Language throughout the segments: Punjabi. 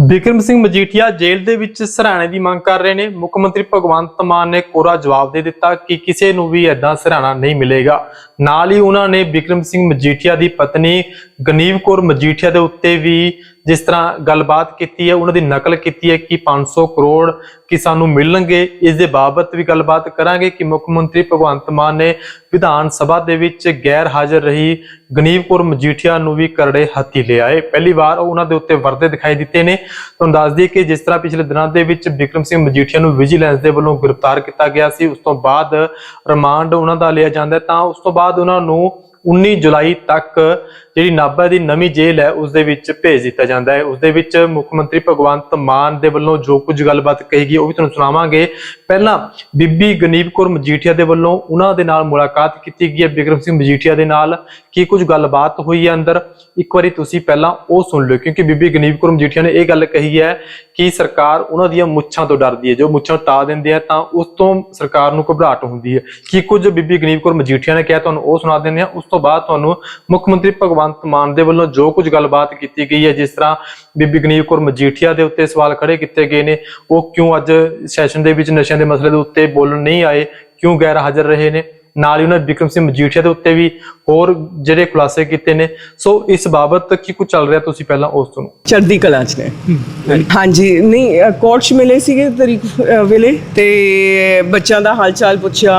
ਬਿਕਰਮ ਸਿੰਘ ਮਜੀਠੀਆ ਜੇਲ੍ਹ ਦੇ ਵਿੱਚ ਸਰਾਣੇ ਦੀ ਮੰਗ ਕਰ ਰਹੇ ਨੇ। ਮੁੱਖ ਮੰਤਰੀ ਭਗਵੰਤ ਮਾਨ ਨੇ ਕੋਰਾ ਜਵਾਬ ਦੇ ਦਿੱਤਾ ਕਿ ਕਿਸੇ ਨੂੰ ਵੀ ਐਦਾਂ ਸਰਾਣਾ ਨਹੀਂ ਮਿਲੇਗਾ। ਨਾਲ ਹੀ ਉਹਨਾਂ ਨੇ ਬਿਕਰਮ ਸਿੰਘ ਮਜੀਠੀਆ ਦੀ ਪਤਨੀ ਗਨੀਵ ਕੌਰ ਮਜੀਠੀਆ ਦੇ ਉੱਤੇ ਵੀ ਜਿਸ ਤਰ੍ਹਾਂ ਗੱਲਬਾਤ ਕੀਤੀ ਹੈ, ਉਹਨਾਂ ਦੀ ਨਕਲ ਕੀਤੀ ਹੈ ਕਿ 500 ਕਰੋੜ ਕਿ ਸਾਨੂੰ ਮਿਲਣਗੇ, ਇਸ ਦੇ ਬਾਬਤ ਵੀ ਗੱਲਬਾਤ ਕਰਾਂਗੇ ਕਿ ਮੁੱਖ ਮੰਤਰੀ ਭਗਵੰਤ ਮਾਨ ਨੇ ਵਿਧਾਨ ਸਭਾ ਦੇ ਵਿੱਚ ਗੈਰ ਹਾਜ਼ਰ ਰਹੀ ਗਨੀਵ ਕੌਰ ਮਜੀਠੀਆ ਨੂੰ ਵੀ ਕਰੜੇ ਹੱਥੀ ਲਿਆਏ ਪਹਿਲੀ ਵਾਰ ਉਹਨਾਂ ਦੇ ਉੱਤੇ ਵਰਦੇ ਦਿਖਾਈ ਦਿੱਤੇ ਨੇ। ਤੁਹਾਨੂੰ ਦੱਸ ਦਈਏ ਕਿ ਜਿਸ ਤਰ੍ਹਾਂ ਪਿਛਲੇ ਦਿਨਾਂ ਦੇ ਵਿੱਚ ਬਿਕਰਮ ਸਿੰਘ ਮਜੀਠੀਆ ਨੂੰ ਵਿਜੀਲੈਂਸ ਦੇ ਵੱਲੋਂ ਗ੍ਰਿਫਤਾਰ ਕੀਤਾ ਗਿਆ ਸੀ, ਉਸ ਤੋਂ ਬਾਅਦ ਰਿਮਾਂਡ ਉਹਨਾਂ ਦਾ ਲਿਆ ਜਾਂਦਾ ਹੈ, ਤਾਂ ਉਸ ਤੋਂ ਬਾਅਦ ਉਹਨਾਂ ਨੂੰ 19 ਜੁਲਾਈ ਤੱਕ ਜਿਹੜੀ ਨਾਭਾ ਦੀ ਨਵੀਂ ਜੇਲ੍ਹ ਹੈ ਉਸ ਦੇ ਵਿੱਚ ਭੇਜ ਦਿੱਤਾ ਜਾਂਦਾ ਹੈ। ਉਸ ਦੇ ਵਿੱਚ ਮੁੱਖ ਮੰਤਰੀ ਭਗਵੰਤ ਮਾਨ ਦੇ ਵੱਲੋਂ ਜੋ ਕੁਝ ਗੱਲਬਾਤ ਕਹੀ ਗਈ, ਉਹ ਵੀ ਤੁਹਾਨੂੰ ਸੁਣਾਵਾਂਗੇ। ਪਹਿਲਾਂ ਬੀਬੀ ਗਨੀਬ ਕੌਰ ਮਜੀਠੀਆ ਦੇ ਵੱਲੋਂ ਉਹਨਾਂ ਦੇ ਨਾਲ ਮੁਲਾਕਾਤ ਕੀਤੀ ਗਈ ਹੈ, ਬਿਕਰਮ ਸਿੰਘ ਮਜੀਠੀਆ ਦੇ ਨਾਲ। ਕੀ ਕੁਝ ਗੱਲਬਾਤ ਹੋਈ ਹੈ ਅੰਦਰ? ਇੱਕ ਵਾਰੀ ਤੁਸੀਂ ਪਹਿਲਾਂ ਉਹ ਸੁਣ ਲਓ, ਕਿਉਂਕਿ ਬੀਬੀ ਗਨੀਬ ਕੌਰ ਮਜੀਠੀਆ ਨੇ ਇਹ ਗੱਲ ਕਹੀ ਹੈ ਕਿ ਸਰਕਾਰ ਉਹਨਾਂ ਦੀਆਂ ਮੁੱਛਾਂ ਤੋਂ ਡਰਦੀ ਹੈ। ਜੋ ਮੁੱਛਾਂ ਟਾ ਦਿੰਦੇ ਆ, ਤਾਂ ਉਸ ਤੋਂ ਸਰਕਾਰ ਨੂੰ ਘਬਰਾਹਟ ਹੁੰਦੀ ਹੈ। ਕੀ ਕੁਝ ਬੀਬੀ ਗਨੀਬ ਕੌਰ ਮਜੀਠੀਆ ਨੇ ਕਿਹਾ, ਤੁਹਾਨੂੰ ਉਹ ਸੁਣਾ ਦਿੰਦੇ ਆ ਉਸ ਤੋਂ ਬਾਅਦ ਤੁਹਾਨੂੰ ਮੁੱਖ ਮੰਤਰੀ ਭਗਵੰਤ ਮਾਨ ਦੇ ਵੱਲੋਂ ਜੋ ਕੁਝ ਗੱਲਬਾਤ ਕੀਤੀ ਗਈ ਹੈ, ਜਿਸ ਤਰ੍ਹਾਂ ਬੀਬੀ ਗਨੀਬ ਕੌਰ ਮਜੀਠੀਆ ਦੇ ਉੱਤੇ ਸਵਾਲ ਖੜੇ ਕੀਤੇ ਗਏ ਨੇ, ਉਹ ਕਿਉਂ ਅੱਜ ਸੈਸ਼ਨ ਦੇ ਵਿੱਚ ਨਸ਼ਿਆਂ ਦੇ ਮਸਲੇ ਦੇ ਉੱਤੇ ਬੋਲਣ ਨਹੀਂ ਆਏ, ਕਿਉਂ ਗੈਰ ਹਾਜ਼ਰ ਰਹੇ ਨੇ? ਨਾਲ ਹੀ ਉਹਨਾਂ ਨੇ ਸਿੰਘ ਮਜੀਠੀਆ ਦੇ ਉੱਤੇ ਵੀ ਹੋਰ ਜਿਹੜੇ ਖੁਲਾਸੇ ਕੀਤੇ ਨੇ। ਸੋ ਇਸ ਬਾਬਤ ਕੀ ਕੁਝ ਚੱਲ ਰਿਹਾ ਤੁਸੀਂ ਪਹਿਲਾਂ ਉਸ ਤੋਂ ਚੜ੍ਹਦੀ ਕਲਾ ਚ ਨੇ। ਹਾਂਜੀ, ਨਹੀਂ ਕੋਰਟ ਮਿਲੇ ਸੀਗੇ ਤਰੀਕ ਵੇਲੇ ਤੇ ਬੱਚਿਆਂ ਦਾ ਹਾਲ ਚਾਲ ਪੁੱਛਿਆ।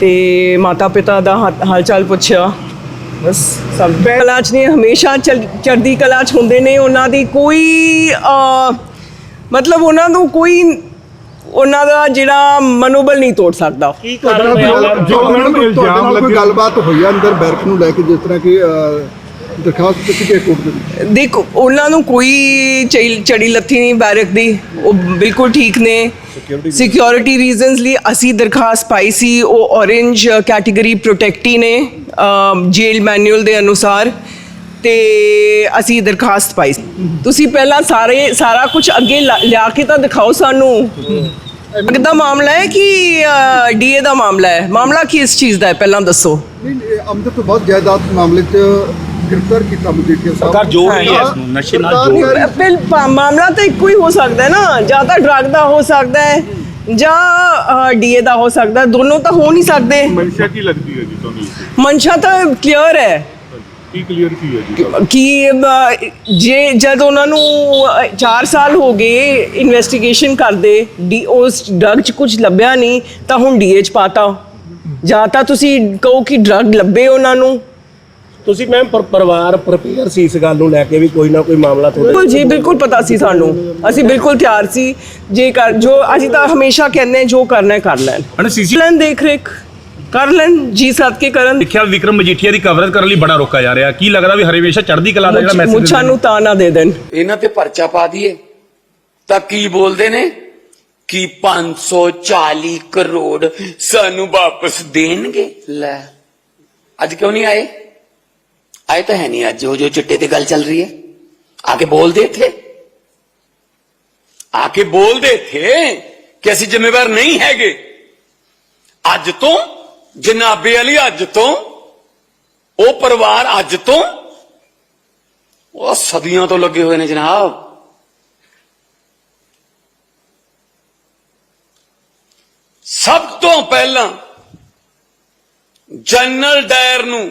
ਤੇ ਮਾਤਾ ਪਿਤਾ ਦਾ ਹਾਲ ਚਾਲ ਪੁੱਛਿਆ। ਬਸ ਸਭ ਕਲਾ ਚ ਨੇ ਹਮੇਸ਼ਾ ਚੜ੍ਹਦੀ ਕਲਾ ਚ ਹੁੰਦੇ ਨੇ ਉਹਨਾਂ ਦੀ ਕੋਈ ਅ, ਮਤਲਬ ਉਹਨਾਂ ਨੂੰ ਕੋਈ ਉਹਨਾਂ ਦਾ ਜਿਹੜਾ ਮਨੋਬਲ ਨਹੀਂ ਤੋੜ ਸਕਦਾ। ਜੋ ਗੱਲਬਾਤ ਹੋਈ ਆ ਅੰਦਰ ਬੈਰਕ ਨੂੰ ਲੈ ਕੇ ਜਿਸ ਤਰ੍ਹਾਂ ਕਿ ਅਹ, ਦਰਖਾਸਤ ਦਿੱਤੀ ਗਈ ਕੋਰਟ ਦੇ ਵਿੱਚ? ਦੇਖੋ ਉਹਨਾਂ ਨੂੰ ਕੋਈ ਚੜੀ ਲੱਥੀ ਨਹੀਂ ਬੈਰਕ ਦੀ ਉਹ ਬਿਲਕੁਲ ਠੀਕ ਨੇ। ਸਿਕਿਉਰਿਟੀ ਰੀਜ਼ਨਸ ਲਈ ਅਸੀਂ ਦਰਖਾਸਤ ਪਾਈ ਸੀ ਉਹ ਔਰੇਂਜ ਕੈਟਾਗਰੀ ਪ੍ਰੋਟੈਕਟੀ ਨੇ ਜੇਲ ਮੈਨੂਅਲ ਦੇ ਅਨੁਸਾਰ ਤੇ ਅਸੀਂ ਦਰਖਾਸਤ ਪਾਈ ਸੀ। ਤੁਸੀਂ ਪਹਿਲਾਂ ਸਾਰੇ ਸਾਰਾ ਕੁਝ ਅੱਗੇ ਲਿਆ ਕੇ ਤਾਂ ਦਿਖਾਓ ਸਾਨੂੰ ਕਿੱਦਾਂ ਮਾਮਲਾ ਹੈ ਕਿ ਡੀਏ ਦਾ ਮਾਮਲਾ ਹੈ ਮਾਮਲਾ ਕੀ ਇਸ ਚੀਜ਼ ਦਾ ਹੈ ਪਹਿਲਾਂ ਦੱਸੋ ਨਹੀਂ ਤੋਂ ਬਹੁਤ ਜਾਇਦਾਦ ਮਾਮਲੇ 'ਚ ਗ੍ਰਿਫਤਾਰ ਕੀਤਾ ਮਜੀਠੀਆ ਸਾਹਿਬ ਸਰਕਾਰ ਜੋੜ ਰਹੀ ਹੈ ਇਸ ਨੂੰ ਨਸ਼ੇ ਨਾਲ ਜੋੜ ਰਹੀ- ਪਾ- ਮਾਮਲਾ ਤਾਂ ਇੱਕੋ ਹੀ ਹੋ ਸਕਦਾ ਹੈ ਨਾ। ਜਾਂ ਤਾਂ ਡਰਗ ਦਾ ਹੋ ਸਕਦਾ ਹੈ ਜਾਂ ਡੀਏ ਦਾ ਹੋ ਸਕਦਾ ਹੈ। ਦੋਨੋਂ ਤਾਂ ਹੋ ਨਹੀਂ ਸਕਦੇ। ਮਨਸ਼ਾ ਕੀ ਲੱਗਦੀ ਹੈ ਜੀ ਤੁਹਾਨੂੰ? ਮਨਸ਼ਾ ਤਾਂ ਕਲੀਅਰ ਹੈ। ਕੀ ਕਲੀਅਰ ਕੀ ਹੈ ਜੀ? ਕਿ ਜੇ ਜਦ ਉਹਨਾਂ ਨੂੰ 4 ਸਾਲ ਹੋ ਗਏ ਇਨਵੈਸਟੀਗੇਸ਼ਨ ਕਰਦੇ ਡੀ ਉਸ ਡਰਗ 'ਚ ਕੁਝ ਲੱਭਿਆ ਨਹੀਂ ਤਾਂ ਹੁਣ ਡੀਏ 'ਚ ਪਾਤਾ। ਜਾਂ ਤਾਂ ਤੁਸੀਂ ਕਹੋ ਕਿ ਡਰਗ ਲੱਭੇ ਉਹਨਾਂ ਨੂੰ। ਤੁਸੀਂ ਮੈਮ ਪਰਿਵਾਰ ਪ੍ਰਪੇਅਰ ਸੀ ਇਸ ਗੱਲ ਨੂੰ ਲੈ ਕੇ ਵੀ ਕੋਈ ਨਾ ਕੋਈ ਮਾਮਲਾ ਤੁਹਾਡੇ ਬਿਲਕੁਲ ਜੀ ਬਿਲਕੁਲ ਪਤਾ ਸੀ ਸਾਨੂੰ। ਅਸੀਂ ਬਿਲਕੁਲ ਤਿਆਰ ਸੀ। ਜੇ ਕਰ ਜੋ ਅਸੀਂ ਤਾਂ ਹਮੇਸ਼ਾ ਕਹਿੰਦੇ ਹਾਂ, ਜੋ ਕਰਨਾ ਹੈ ਕਰ ਲੈਣ। ਹਣ ਸੀਸੀ ਲੈਣ ਦੇਖ ਰੇਖ ਕਰ ਲੈਣ ਜੀ ਸੱਦ ਕੇ ਕਰਨ। ਦੇਖਿਆ ਵਿਕਰਮ ਮਜੀਠੀਆ ਦੀ ਕਵਰੇਜ ਕਰਨ ਲਈ ਬੜਾ ਰੋਕਾ ਜਾ ਰਿਹਾ। ਕੀ ਲੱਗਦਾ ਵੀ ਹਰੇਵੇਸ਼ਾ ਚੜ੍ਹਦੀ ਕਲਾ ਦਾ ਜਿਹੜਾ ਮੈਸੇਜ ਮੁੱਛਾਂ ਨੂੰ? ਤਾਂ ਨਾ ਦੇ ਦੇਣ। ਇਹਨਾਂ ਤੇ ਪਰਚਾ ਪਾ ਦਈਏ। ਤਾਂ ਕੀ ਬੋਲਦੇ ਨੇ? ਕਿ 540 ਕਰੋੜ ਸਾਨੂੰ ਵਾਪਸ ਦੇਣਗੇ? ਲੈ ਅੱਜ ਕਿਉਂ ਨਹੀਂ ਆਏ? ਆਏ ਤਾਂ ਹੈ ਨਹੀਂ ਅੱਜ ਜੋ ਜੋ ਚਿੱਟੇ ਤੇ ਗੱਲ ਚੱਲ ਰਹੀ ਹੈ ਆਕੇ ਬੋਲਦੇ ਥੇ ਆਕੇ ਬੋਲਦੇ ਥੇ ਕਿ ਅਸੀਂ ਜ਼ਿੰਮੇਵਾਰ ਨਹੀਂ ਹੈਗੇ ਅੱਜ ਤੋਂ ਜਨਾਬੇ ਵਾਲੀ ਅੱਜ ਤੋਂ ਉਹ ਪਰਿਵਾਰ ਅੱਜ ਤੋਂ ਉਹ ਸਦੀਆਂ ਤੋਂ ਲੱਗੇ ਹੋਏ ਨੇ ਜਨਾਬ ਸਭ ਤੋਂ ਪਹਿਲਾਂ ਜਨਰਲ ਡਾਇਰ ਨੂੰ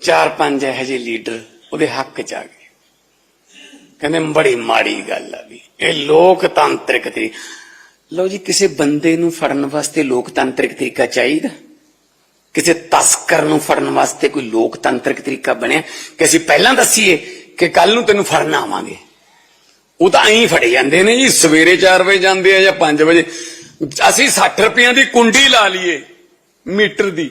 ਚਾਰ ਪੰਜ ਇਹੋ ਜਿਹੇ ਲੀਡਰ ਉਹਦੇ ਹੱਕ ਚ ਆ ਗਏ। ਕਹਿੰਦੇ ਬੜੀ ਮਾੜੀ ਗੱਲ ਆ ਵੀ ਇਹ ਲੋਕਤੰਤਰਿਕ ਤਰੀਕਾ ਲਓ ਜੀ, ਕਿਸੇ ਬੰਦੇ ਨੂੰ ਫੜਨ ਵਾਸਤੇ ਲੋਕਤੰਤਰਿਕ ਤਰੀਕਾ ਚਾਹੀਦਾ? ਕਿਸੇ ਤਸਕਰ ਨੂੰ ਫੜਨ ਵਾਸਤੇ ਕੋਈ ਲੋਕਤਾਂਤਰਿਕ ਤਰੀਕਾ ਬਣਿਆ? ਕਿ ਅਸੀਂ ਪਹਿਲਾਂ ਦੱਸੀਏ ਕਿ ਕੱਲ ਨੂੰ ਤੈਨੂੰ ਫੜਨ ਆਵਾਂਗੇ। ਉਹ ਤਾਂ ਐਂ ਫੜੇ ਜਾਂਦੇ ਨੇ ਜੀ, ਸਵੇਰੇ 4 ਵਜੇ ਜਾਂਦੇ ਆ ਜਾਂ 5 ਵਜੇ। ਅਸੀਂ 60 ਰੁਪਈਆਂ ਦੀ ਕੁੰਡੀ ਲਾ ਲਈਏ, ਮੀਟਰ ਦੀ।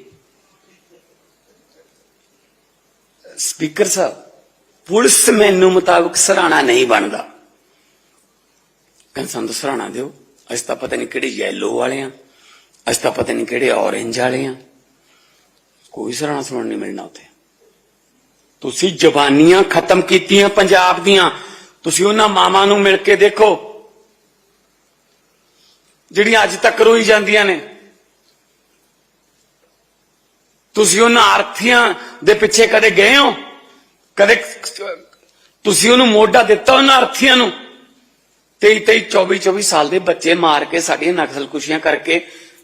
ਸਪੀਕਰ ਸਾਹਿਬ, ਪੁਲਿਸ ਮੈਨੂੰ ਮੁਤਾਬਕ ਸਰਾਣਾ ਨਹੀਂ ਬਣਦਾ। ਕਹਿੰਦੇ ਸਾਨੂੰ ਸਰਾਣਾ ਦਿਓ। ਅਸੀਂ ਤਾਂ ਪਤਾ ਨਹੀਂ ਕਿਹੜੇ ਯੈਲੋ ਵਾਲੇ ਆ। ਅਸੀਂ ਤਾਂ ਪਤਾ ਨਹੀਂ ਕਿਹੜੇ ਔਰੇਂਜ ਵਾਲੇ ਆ। ਕੋਈ ਸਰਾਣਾ ਸੁਣਨ ਨਹੀਂ ਮਿਲਣਾ ਉੱਥੇ। ਤੁਸੀਂ ਜ਼ਬਾਨੀਆਂ ਖਤਮ ਕੀਤੀਆਂ ਪੰਜਾਬ ਦੀਆਂ। ਤੁਸੀਂ ਉਹਨਾਂ ਮਾਵਾਂ ਨੂੰ ਮਿਲ ਕੇ ਦੇਖੋ। ਜਿਹੜੀਆਂ ਅੱਜ ਤੱਕ ਰੋਈ ਜਾਂਦੀਆਂ ਨੇ। ਤੁਸੀਂ ਉਹਨਾਂ ਆਰਥੀਆਂ ਦੇ ਪਿੱਛੇ ਕਦੇ ਗਏ ਹੋ? ਕਦੇ ਤੁਸੀਂ ਉਹਨੂੰ ਮੋਢਾ ਦਿੱਤਾ ਉਹਨਾਂ ਆਰਥੀਆਂ ਨੂੰ? 23 23 24 24 ਸਾਲ ਦੇ ਬੱਚੇ ਮਾਰ ਕੇ ਸਾਡੀਆਂ ਨਕਸਲਕੁਸ਼ੀਆਂ ਕਰਕੇ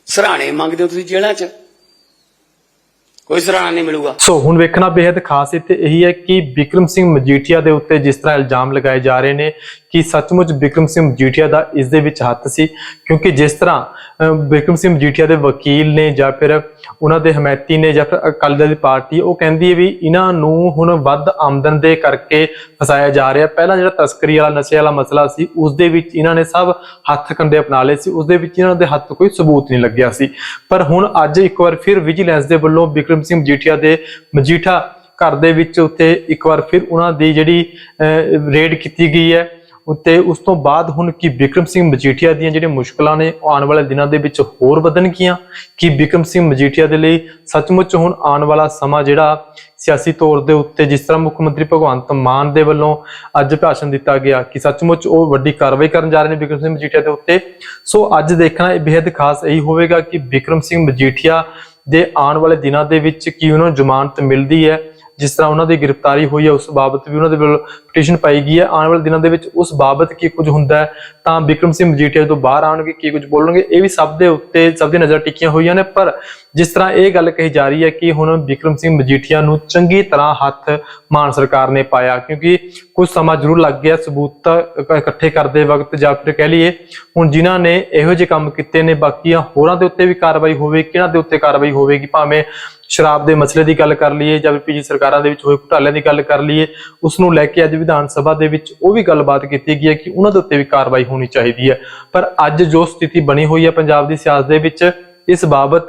ਸਰਾਣੇ ਮੰਗਦੇ ਹੋ ਤੁਸੀਂ ਜੇਲ੍ਹਾਂ 'ਚ? ਕੋਈ ਸਰਾਣਾ ਨਹੀਂ ਮਿਲੂਗਾ। ਸੋ ਹੁਣ ਵੇਖਣਾ ਬੇहद ਖਾਸ ਇੱਥੇ ਇਹੀ ਹੈ ਕਿ ਵਿਕਰਮ ਸਿੰਘ ਮਜੀਠੀਆ ਦੇ ਉੱਤੇ ਜਿਸ ਤਰ੍ਹਾਂ ਇਲਜ਼ਾਮ ਲਗਾਏ ਜਾ ਰਹੇ ਨੇ ਕਿ ਸੱਚਮੁੱਚ ਬਿਕਰਮ ਸਿੰਘ ਮਜੀਠੀਆ ਦਾ ਇਸ ਦੇ ਵਿੱਚ ਹੱਥ ਸੀ, ਕਿਉਂਕਿ ਜਿਸ ਤਰ੍ਹਾਂ ਬਿਕਰਮ ਸਿੰਘ ਮਜੀਠੀਆ ਦੇ ਵਕੀਲ ਨੇ ਜਾਂ ਫਿਰ ਉਹਨਾਂ ਦੇ ਹਮਾਇਤੀ ਨੇ ਜਾਂ ਫਿਰ ਅਕਾਲੀ ਦਲ ਦੀ ਪਾਰਟੀ, ਉਹ ਕਹਿੰਦੀ ਹੈ ਵੀ ਇਹਨਾਂ ਨੂੰ ਹੁਣ ਵੱਧ ਆਮਦਨ ਦੇ ਕਰਕੇ ਫਸਾਇਆ ਜਾ ਰਿਹਾ। ਪਹਿਲਾਂ ਜਿਹੜਾ ਤਸਕਰੀ ਵਾਲਾ, ਨਸ਼ੇ ਵਾਲਾ ਮਸਲਾ ਸੀ, ਉਸ ਦੇ ਵਿੱਚ ਇਹਨਾਂ ਨੇ ਸਭ ਹੱਥ ਕੰਡੇ ਅਪਣਾ ਲਏ ਸੀ, ਉਸ ਦੇ ਵਿੱਚ ਇਹਨਾਂ ਦੇ ਹੱਥ ਕੋਈ ਸਬੂਤ ਨਹੀਂ ਲੱਗਿਆ ਸੀ। ਪਰ ਹੁਣ ਅੱਜ ਇੱਕ ਵਾਰ ਫਿਰ ਵਿਜੀਲੈਂਸ ਦੇ ਵੱਲੋਂ ਬਿਕਰਮ ਸਿੰਘ ਮਜੀਠੀਆ ਦੇ ਮਜੀਠਾ ਘਰ ਦੇ ਵਿੱਚ ਉੱਤੇ ਇੱਕ ਵਾਰ ਫਿਰ ਉਹਨਾਂ ਦੀ ਜਿਹੜੀ ਰੇਡ ਕੀਤੀ ਗਈ ਹੈ। ਉੱਤੇ ਉਸ ਤੋਂ ਬਾਅਦ ਹੁਣ ਕੀ ਵਿਕਰਮ ਸਿੰਘ ਮਜੀਠੀਆ ਦੀਆਂ ਜਿਹੜੀਆਂ ਮੁਸ਼ਕਲਾਂ ਨੇ ਆਉਣ ਵਾਲੇ ਦਿਨਾਂ ਦੇ ਵਿੱਚ ਹੋਰ ਵਧਣਗੀਆਂ ਕਿ ਵਿਕਰਮ ਸਿੰਘ ਮਜੀਠੀਆ ਦੇ ਲਈ ਸੱਚਮੁੱਚ ਹੁਣ ਆਉਣ ਵਾਲਾ ਸਮਾਂ ਜਿਹੜਾ ਸਿਆਸੀ ਤੌਰ ਦੇ ਉੱਤੇ ਜਿਸ ਤਰ੍ਹਾਂ ਮੁੱਖ ਮੰਤਰੀ ਭਗਵੰਤ ਮਾਨ ਦੇ ਵੱਲੋਂ ਅੱਜ ਭਾਸ਼ਣ ਦਿੱਤਾ ਗਿਆ ਕਿ ਸੱਚਮੁੱਚ ਉਹ ਵੱਡੀ ਕਾਰਵਾਈ ਕਰਨ ਜਾ ਰਹੇ ਨੇ ਵਿਕਰਮ ਸਿੰਘ ਮਜੀਠੀਆ ਦੇ ਉੱਤੇ? ਸੋ ਅੱਜ ਦੇਖਣਾ ਇਹ ਬੇहद ਖਾਸ ਇਹੀ ਹੋਵੇਗਾ ਕਿ ਵਿਕਰਮ ਸਿੰਘ ਮਜੀਠੀਆ ਦੇ ਆਉਣ ਵਾਲੇ ਦਿਨਾਂ ਦੇ ਵਿੱਚ ਕੀ ਉਹਨਾਂ ਨੂੰ ਜ਼ਮਾਨਤ ਮਿਲਦੀ ਹੈ? ਜਿਸ ਤਰ੍ਹਾਂ ਉਹਨਾਂ ਦੀ ਗ੍ਰਿਫਤਾਰੀ ਹੋਈ ਹੈ, ਉਸ ਬਾਬਤ ਵੀ ਉਹਨਾਂ ਦੇ ਵੱਲੋਂ ਪਟੀਸ਼ਨ ਪਾਈ ਗਈ ਹੈ। ਆਉਣ ਵਾਲੇ ਦਿਨਾਂ ਦੇ ਵਿੱਚ ਉਸ ਬਾਬਤ ਕੀ ਕੁਝ ਹੁੰਦਾ ਹੈ, ਤਾਂ ਵਿਕਰਮ ਸਿੰਘ ਮਜੀਠੀਆ ਤੋਂ ਬਾਹਰ ਆਉਣਗੇ, ਕੀ ਕੁਝ ਬੋਲਣਗੇ, ਇਹ ਵੀ ਸਭ ਦੇ ਉੱਤੇ ਸਭ ਦੀ ਨਜ਼ਰ ਟਿਕੀਆਂ ਹੋਈਆਂ ਨੇ। ਪਰ ਜਿਸ ਤਰ੍ਹਾਂ ਇਹ ਗੱਲ ਕਹੀ ਜਾ ਰਹੀ ਹੈ ਕਿ ਹੁਣ ਵਿਕਰਮ ਸਿੰਘ ਮਜੀਠੀਆ ਨੂੰ ਚੰਗੀ ਤਰ੍ਹਾਂ ਹੱਥ ਮਾਨ ਸਰਕਾਰ ਨੇ ਪਾਇਆ, ਕਿਉਂਕਿ ਕੁਝ ਸਮਾਂ ਜ਼ਰੂਰ ਲੱਗ ਗਿਆ ਸਬੂਤ ਇਕੱਠੇ ਕਰਦੇ ਵਕਤ ਜਾਂ ਫਿਰ ਕਹਿ ਲਈਏ, ਹੁਣ ਜਿਨ੍ਹਾਂ ਨੇ ਇਹੋ ਜਿਹੇ ਕੰਮ ਕੀਤੇ ਨੇ, ਬਾਕੀਆਂ ਹੋਰਾਂ ਦੇ ਉੱਤੇ ਵੀ ਕਾਰਵਾਈ ਹੋਵੇ, ਕਿਹਨਾਂ ਦੇ ਉੱਤੇ ਕਾਰਵਾਈ ਹੋਵੇਗੀ, ਭਾਵੇਂ ਸ਼ਰਾਬ ਦੇ ਮਸਲੇ ਦੀ ਗੱਲ ਕਰ ਲਈਏ ਜਾਂ ਫਿਰ ਪਿਛਲੀ ਸਰਕਾਰਾਂ ਦੇ ਵਿੱਚ ਹੋਏ ਘੁਟਾਲਿਆਂ ਦੀ ਗੱਲ ਕਰ ਲਈਏ, ਉਸ ਨੂੰ ਲੈ ਕੇ ਅੱਜ ਵਿਧਾਨ ਸਭਾ ਦੇ ਵਿੱਚ ਉਹ ਵੀ ਗੱਲਬਾਤ ਕੀਤੀ ਗਈ ਹੈ ਕਿ ਉਹਨਾਂ ਦੇ ਉੱਤੇ ਵੀ ਕਾਰਵਾਈ ਹੋਣੀ ਚਾਹੀਦੀ ਹੈ। ਪਰ ਅੱਜ ਜੋ ਸਥਿਤੀ ਬਣੀ ਹੋਈ ਹੈ ਪੰਜਾਬ ਦੀ ਸਿਆਸਤ ਦੇ ਵਿੱਚ ਇਸ ਬਾਬਤ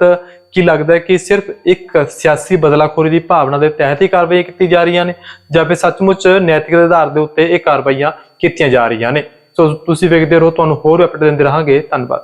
ਕੀ ਲੱਗਦਾ ਹੈ ਕਿ ਸਿਰਫ ਇੱਕ ਸਿਆਸੀ ਬਦਲਾਖੋਰੀ ਦੀ ਭਾਵਨਾ ਦੇ ਤਹਿਤ ਹੀ ਕਾਰਵਾਈਆਂ ਕੀਤੀ ਜਾ ਰਹੀਆਂ ਨੇ ਜਾਂ ਫਿਰ ਸੱਚਮੁੱਚ ਨੈਤਿਕ ਆਧਾਰ ਦੇ ਉੱਤੇ ਇਹ ਕਾਰਵਾਈਆਂ ਕੀਤੀਆਂ ਜਾ ਰਹੀਆਂ ਨੇ? ਸੋ ਤੁਸੀਂ ਵੇਖਦੇ ਰਹੋ, ਤੁਹਾਨੂੰ ਹੋਰ ਅਪਡੇਟ ਦਿੰਦੇ ਰਹਾਂਗੇ। ਧੰਨਵਾਦ।